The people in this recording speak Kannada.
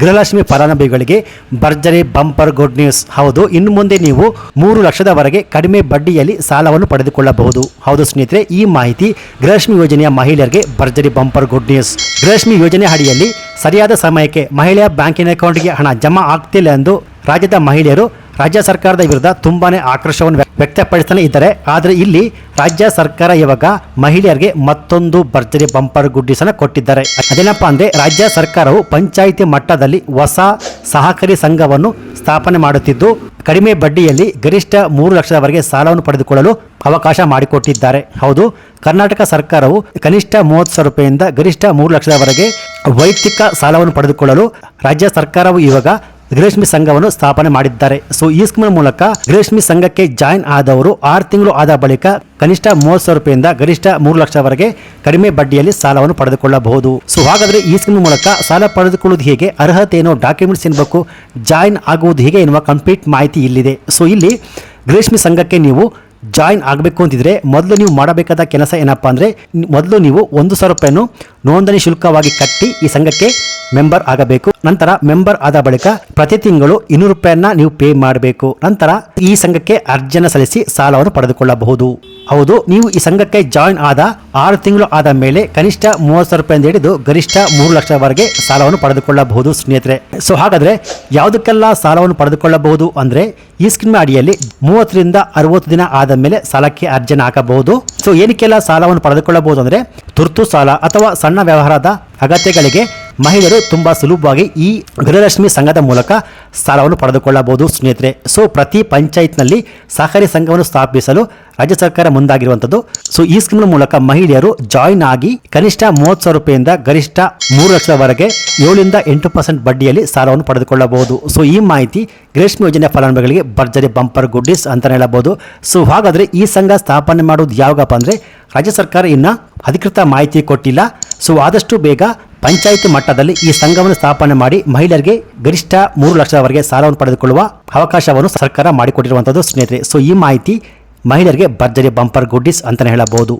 ಗೃಹಲಕ್ಷ್ಮಿ ಫಲಾನುಭವಿಗಳಿಗೆ ಭರ್ಜರಿ ಬಂಪರ್ ಗುಡ್ ನ್ಯೂಸ್. ಹೌದು, ಇನ್ನು ಮುಂದೆ ನೀವು ಮೂರು ಲಕ್ಷದವರೆಗೆ ಕಡಿಮೆ ಬಡ್ಡಿಯಲ್ಲಿ ಸಾಲವನ್ನು ಪಡೆದುಕೊಳ್ಳಬಹುದು. ಹೌದು ಸ್ನೇಹಿತರೆ, ಈ ಮಾಹಿತಿ ಗೃಹಲಕ್ಷ್ಮಿ ಯೋಜನೆಯ ಮಹಿಳೆಯರಿಗೆ ಭರ್ಜರಿ ಬಂಪರ್ ಗುಡ್ ನ್ಯೂಸ್. ಗೃಹಲಕ್ಷ್ಮಿ ಯೋಜನೆ ಅಡಿಯಲ್ಲಿ ಸರಿಯಾದ ಸಮಯಕ್ಕೆ ಮಹಿಳೆಯ ಬ್ಯಾಂಕಿನ ಅಕೌಂಟ್ಗೆ ಹಣ ಜಮಾ ಆಗ್ತಿಲ್ಲ ಎಂದು ರಾಜ್ಯದ ಮಹಿಳೆಯರು ರಾಜ್ಯ ಸರ್ಕಾರದ ವಿರುದ್ಧ ತುಂಬಾನೇ ಆಕ್ರೋಶವನ್ನು ವ್ಯ- ವ್ಯಕ್ತಪಡಿಸ್ತಾನೆ ಇದ್ದಾರೆ. ಆದರೆ ಇಲ್ಲಿ ರಾಜ್ಯ ಸರ್ಕಾರ ಇವಾಗ ಮಹಿಳೆಯರಿಗೆ ಮತ್ತೊಂದು ಭರ್ಜರಿ ಬಂಪರ್ ಗುಡ್ಡಿಸನ್ನು ಕೊಟ್ಟಿದ್ದಾರೆ. ಅದೇನಪ್ಪ ಅಂದ್ರೆ ರಾಜ್ಯ ಸರ್ಕಾರವು ಪಂಚಾಯಿತಿ ಮಟ್ಟದಲ್ಲಿ ಹೊಸ ಸಹಕಾರಿ ಸಂಘವನ್ನು ಸ್ಥಾಪನೆ ಮಾಡುತ್ತಿದ್ದು, ಕಡಿಮೆ ಬಡ್ಡಿಯಲ್ಲಿ ಗರಿಷ್ಠ ಮೂರು ಲಕ್ಷದವರೆಗೆ ಸಾಲವನ್ನು ಪಡೆದುಕೊಳ್ಳಲು ಅವಕಾಶ ಮಾಡಿಕೊಟ್ಟಿದ್ದಾರೆ. ಹೌದು, ಕರ್ನಾಟಕ ಸರ್ಕಾರವು ಕನಿಷ್ಠ ಮೂವತ್ತು ಸಾವಿರ ರೂಪಾಯಿಯಿಂದ ಗರಿಷ್ಠ ಮೂರು ಲಕ್ಷದವರೆಗೆ ವೈಯಕ್ತಿಕ ಸಾಲವನ್ನು ಪಡೆದುಕೊಳ್ಳಲು ರಾಜ್ಯ ಸರ್ಕಾರವು ಇವಾಗ ಗೃಹಲಕ್ಷ್ಮಿ ಸಂಘವನ್ನು ಸ್ಥಾಪನೆ ಮಾಡಿದ್ದಾರೆ. ಸೊ ಈ ಸ್ಕೀಮ್ ಮೂಲಕ ರೇಷ್ಮಿ ಸಂಘಕ್ಕೆ ಜಾಯಿನ್ ಆದವರು ಆರು ತಿಂಗಳು ಆದ ಬಳಿಕ ಕನಿಷ್ಠ ಮೂವತ್ತು ಸಾವಿರ ರೂಪಾಯಿಂದ ಗರಿಷ್ಠ ಮೂರು ಲಕ್ಷವರೆಗೆ ಕಡಿಮೆ ಬಡ್ಡಿಯಲ್ಲಿ ಸಾಲವನ್ನು ಪಡೆದುಕೊಳ್ಳಬಹುದು. ಸೊ ಹಾಗಾದ್ರೆ ಈ ಸ್ಕೀಮ್ ಮೂಲಕ ಸಾಲ ಪಡೆದುಕೊಳ್ಳುವುದು ಹೇಗೆ ಅರ್ಹತೆ ಏನೋ ಡಾಕ್ಯುಮೆಂಟ್ಸ್ ಏನ್ಬೇಕು ಜಾಯಿನ್ ಆಗುವುದು ಹೇಗೆ ಎನ್ನುವ ಕಂಪ್ಲೀಟ್ ಮಾಹಿತಿ ಇಲ್ಲಿದೆ. ಸೊ ಇಲ್ಲಿ ರೇಷ್ಮಿ ಸಂಘಕ್ಕೆ ನೀವು ಜಾಯಿನ್ ಆಗಬೇಕು ಅಂತಿದ್ರೆ ಮೊದಲು ನೀವು ಮಾಡಬೇಕಾದ ಕೆಲಸ ಏನಪ್ಪ ಅಂದರೆ, ಮೊದಲು ನೀವು ಒಂದು ಸಾವಿರ ರೂಪಾಯಿಯನ್ನು ನೋಂದಣಿ ಶುಲ್ಕವಾಗಿ ಕಟ್ಟಿ ಈ ಸಂಘಕ್ಕೆ ಮೆಂಬರ್ ಆಗಬೇಕು. ನಂತರ ಮೆಂಬರ್ ಆದ ಬಳಿಕ ಪ್ರತಿ ತಿಂಗಳು ಇನ್ನೂರು ರೂಪಾಯಿಯನ್ನ ನೀವು ಪೇ ಮಾಡಬೇಕು. ನಂತರ ಈ ಸಂಘಕ್ಕೆ ಅರ್ಜಿಯನ್ನು ಸಲ್ಲಿಸಿ ಸಾಲವನ್ನು ಪಡೆದುಕೊಳ್ಳಬಹುದು. ಹೌದು, ನೀವು ಈ ಸಂಘಕ್ಕೆ ಜಾಯಿನ್ ಆದ ಆರು ತಿಂಗಳು ಆದ ಮೇಲೆ ಕನಿಷ್ಠ ಮೂವತ್ತು ಸಾವಿರ ರೂಪಾಯಿಂದ ಹಿಡಿದು ಗರಿಷ್ಠ ಮೂರು ಲಕ್ಷವರೆಗೆ ಸಾಲವನ್ನು ಪಡೆದುಕೊಳ್ಳಬಹುದು ಸ್ನೇಹಿತರೆ. ಸೊ ಹಾಗಾದ್ರೆ ಯಾವುದಕ್ಕೆಲ್ಲ ಸಾಲವನ್ನು ಪಡೆದುಕೊಳ್ಳಬಹುದು ಅಂದ್ರೆ ಈ ಸ್ಕೀಮ್ ಅಡಿಯಲ್ಲಿ ಮೂವತ್ತರಿಂದ ಅರವತ್ತು ದಿನ ಆದ ಮೇಲೆ ಸಾಲಕ್ಕೆ ಅರ್ಜಿಯನ್ನು ಹಾಕಬಹುದು. ಸೊ ಏನಕ್ಕೆಲ್ಲ ಸಾಲವನ್ನು ಪಡೆದುಕೊಳ್ಳಬಹುದು ಅಂದ್ರೆ ತುರ್ತು ಸಾಲ ಅಥವಾ ಸಣ್ಣ ವ್ಯವಹಾರದ ಅಗತ್ಯಗಳಿಗೆ ಮಹಿಳೆಯರು ತುಂಬ ಸುಲಭವಾಗಿ ಈ ಗೃಹಲಕ್ಷ್ಮಿ ಸಂಘದ ಮೂಲಕ ಸಾಲವನ್ನು ಪಡೆದುಕೊಳ್ಳಬಹುದು. ಸ್ನೇಹಿತರೆ, ಸೊ ಪ್ರತಿ ಪಂಚಾಯತ್ನಲ್ಲಿ ಸಹಕಾರಿ ಸಂಘವನ್ನು ಸ್ಥಾಪಿಸಲು ರಾಜ್ಯ ಸರ್ಕಾರ ಮುಂದಾಗಿರುವಂಥದ್ದು. ಸೊ ಈ ಸ್ಕೀಮ್ನ ಮೂಲಕ ಮಹಿಳೆಯರು ಜಾಯಿನ್ ಆಗಿ ಕನಿಷ್ಠ ಮೂವತ್ತು ಸಾವಿರ ರೂಪಾಯಿಂದ ಗರಿಷ್ಠ ಮೂರು ಲಕ್ಷದವರೆಗೆ ಏಳರಿಂದ ಎಂಟು ಪರ್ಸೆಂಟ್ ಬಡ್ಡಿಯಲ್ಲಿ ಸಾಲವನ್ನು ಪಡೆದುಕೊಳ್ಳಬಹುದು. ಸೊ ಈ ಮಾಹಿತಿ ಗೃಹಲಕ್ಷ್ಮಿ ಯೋಜನೆ ಫಲಾನುಭವಿಗಳಿಗೆ ಭರ್ಜರಿ ಬಂಪರ್ ಗುಡ್ಡಿಸ್ ಅಂತ ಹೇಳಬಹುದು. ಸೊ ಹಾಗಾದರೆ ಈ ಸಂಘ ಸ್ಥಾಪನೆ ಮಾಡೋದು ಯಾವಾಗಪ್ಪ ಅಂದರೆ ರಾಜ್ಯ ಸರ್ಕಾರ ಇನ್ನು ಅಧಿಕೃತ ಮಾಹಿತಿ ಕೊಟ್ಟಿಲ್ಲ. ಸೊ ಆದಷ್ಟು ಬೇಗ ಪಂಚಾಯತ್ ಮಟ್ಟದಲ್ಲಿ ಈ ಸಂಘವನ್ನು ಸ್ಥಾಪನೆ ಮಾಡಿ ಮಹಿಳೆಯರಿಗೆ ಗರಿಷ್ಠ ಮೂರು ಲಕ್ಷದವರೆಗೆ ಸಾಲವನ್ನು ಪಡೆದುಕೊಳ್ಳುವ ಅವಕಾಶವನ್ನು ಸರ್ಕಾರ ಮಾಡಿಕೊಟ್ಟಿರುವಂಥದ್ದು ಸ್ನೇಹಿತರೆ. ಸೊ ಈ ಮಾಹಿತಿ ಮಹಿಳೆಯರಿಗೆ ಭರ್ಜರಿ ಬಂಪರ್ ಗುಡ್ಡಿಸ್ ಅಂತಲೇ ಹೇಳಬಹುದು.